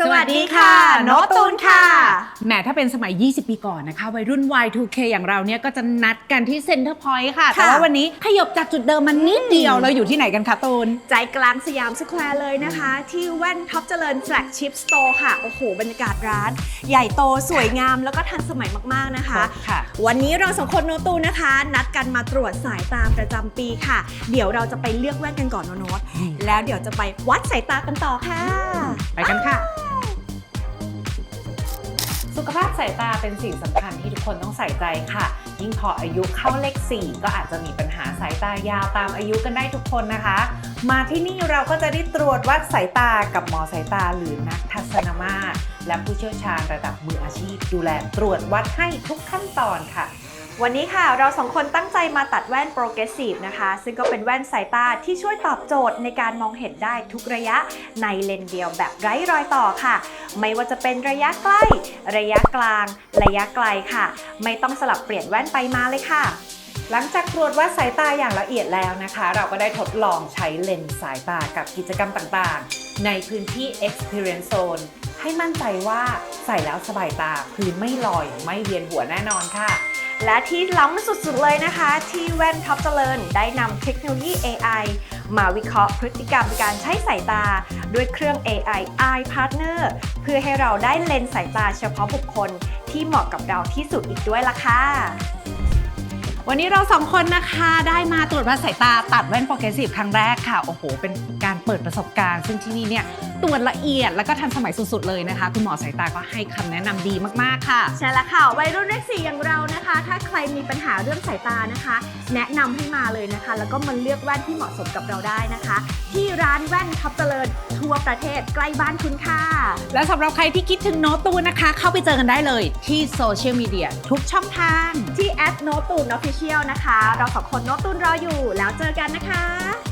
สวัสดีค่ะโนตตูนค่ะ แหมถ้าเป็นสมัย 20 ปีก่อนนะคะ วัยรุ่น Y2K อย่างเราเนี่ยก็จะนัดกันที่เซ็นเตอร์พอยต์ค่ะ แต่ว่าวันนี้ขยบจากจุดเดิมมันนิดเดียวเราอยู่ที่ไหนกันคะตูน ใจกลางสยามสแควร์เลยนะคะ ที่แว่นท็อปเจริญแฟลกชิพสโตร์ค่ะ โอ้โห บรรยากาศร้าน ใหญ่โตสวยงามแล้วก็ทันสมัยมากๆนะคะค่ะวันนี้เราสองคนโนตตูนนะคะ นัดกันมาตรวจสายตาประจำปีค่ะ เดี๋ยวเราจะไปเลือกแว่นกันก่อนโนโนตแล้วเดี๋ยวจะไปวัดสายตากันต่อค่ะ ไปกันค่ะ สุขภาพสายตาเป็นสิ่งสำคัญที่ทุกคนต้องใส่ใจค่ะ ยิ่งพออายุเข้าเลข 4 ก็อาจจะมีปัญหาสายตายาวตามอายุกันได้ทุกคนนะคะ มาที่นี่เราก็จะได้ตรวจวัดสายตากับหมอสายตาหรือนักทัศนมาตรและผู้เชี่ยวชาญระดับมืออาชีพ ดูแลตรวจวัดให้ทุกขั้นตอนค่ะ วันนี้ค่ะเราสองคนตั้งใจมาตัดแว่น Progressive นะคะ ซึ่งก็เป็นแว่นสายตาที่ช่วยตอบโจทย์ในการมองเห็นได้ทุกระยะในเลนเดียวแบบไร้รอยต่อค่ะ ไม่ว่าจะเป็นระยะใกล้ ระยะกลาง ระยะไกลค่ะ ไม่ต้องสลับเปลี่ยนแว่นไปมาเลยค่ะ หลังจากตรวจวัดสายตาอย่างละเอียดแล้วนะคะ เราก็ได้ทดลองใช้เลนส์สายตากับกิจกรรมต่างๆ ในพื้นที่ Experience Zone ให้มั่นใจว่าใส่แล้วสบายตาพื้นไม่ลอยไม่เวียนหัวแน่นอนค่ะ และที่ล้ำสุดๆเลยนะคะ ที่แว่นท็อปเจริญได้นำเทคโนโลยี AI มาวิเคราะห์พฤติกรรมการใช้สายตา ด้วยเครื่อง AI Eye Partner เพื่อให้เราได้เลนส์สายตาเฉพาะบุคคลที่เหมาะกับเราที่สุดอีกด้วยล่ะค่ะ วันนี้เราสองคนนะคะได้มาตรวจวัดสายตาตัดแว่น Progressive ครั้งแรกค่ะ โอ้โห เป็นการเปิดประสบการณ์ ซึ่งที่นี่เนี่ยตรวจละเอียดแล้วก็ทันสมัยสุดๆเลยนะคะ คุณหมอสายตาก็ให้คำแนะนำดีมากๆค่ะ ใช่แล้วค่ะ วัยรุ่นเลขสี่อย่างเรานะคะ ถ้าใครมีปัญหาเรื่องสายตานะคะ แนะนำให้มาเลยนะคะ แล้วก็มาเลือกแว่นที่เหมาะสมกับเราได้นะคะ ที่ร้านแว่นท็อปเจริญทั่วประเทศใกล้บ้านคุณค่ะ และสำหรับใครที่คิดถึงโน้ตตูนนะคะ เข้าไปเจอกันได้เลยที่โซเชียลมีเดียทุกช่องทาง ที่แอดโนตูนออฟฟิเชียลนะคะ เราสองคนโนตูนรออยู่แล้วเจอกันนะคะ